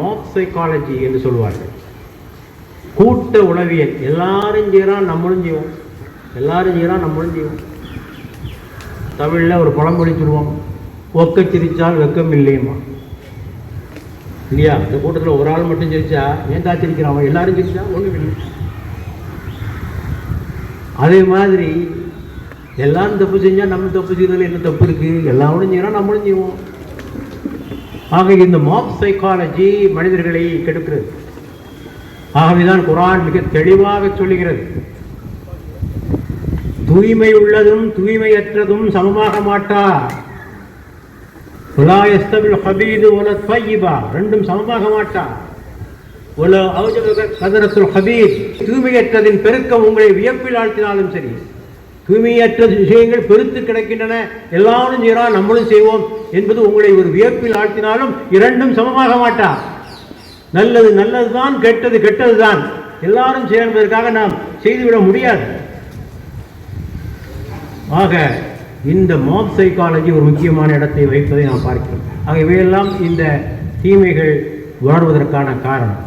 மோக்ஸைக்காலஜி psychology என்று சொல்வார்கள் கூட்ட உளவியல் எல்லாரும் செய்கிறான் நம்மளும் செய்வோம். எல்லாரும் செய்கிறான் நம்மளும் செய்வோம். தமிழில் ஒரு பழமொழி சொல்லுவோம் ஒக்க சிரிச்சால் வெக்கம் இல்லையுமா? இல்லையா? இந்த கூட்டத்தில் ஒரு ஆள் மட்டும் சிரிச்சா ஏன்டா சிரிக்கிறான் அவன்? எல்லாரும் சிரிச்சா ஒன்றும் இல்லை. அதே மாதிரி எல்லாரும் தப்பு செஞ்சால் நம்ம தப்பு செய்யறதுல என்ன தப்பு இருக்குது எல்லாரும் செய்யறோம் நம்மளும் செய்வோம். ஆக இந்த மாப் சைக்காலஜி மனிதர்களை கெடுக்கிறது. ஆகவேதான் குரான் மிக தெளிவாக சொல்லுகிறது. தூய்மை உள்ளதும் தூய்மையற்றதும் சமமாக மாட்டா உலாயஸ்தபில் ஹபீது உல த்வையிபா ரெண்டும் சமமாக மாட்டா உல அவுஜபக கதரத்துல் ஹபீத் தூய்மையற்றதின் பெருக்கம் உங்களை வியப்பில் ஆழ்த்தினாலும் சரி. தூய்மையற்ற விஷயங்கள் பெருத்து கிடக்கின்றன. எல்லாரும் செய்கிறோம் நம்மளும் செய்வோம் என்பது உங்களை ஒரு வியப்பில் ஆழ்த்தினாலும் இரண்டும் சமமாக மாட்டா. நல்லது நல்லதுதான் கெட்டது கெட்டது தான் எல்லாரும் செய்வதற்காக நாம் செய்துவிட முடியாது. ஆக இந்த மாப் சைக்காலஜி ஒரு முக்கியமான இடத்தை வைப்பதை நாம் பார்க்கிறோம். ஆக இவையெல்லாம் இந்த தீமைகள் வளர்வதற்கான காரணம்.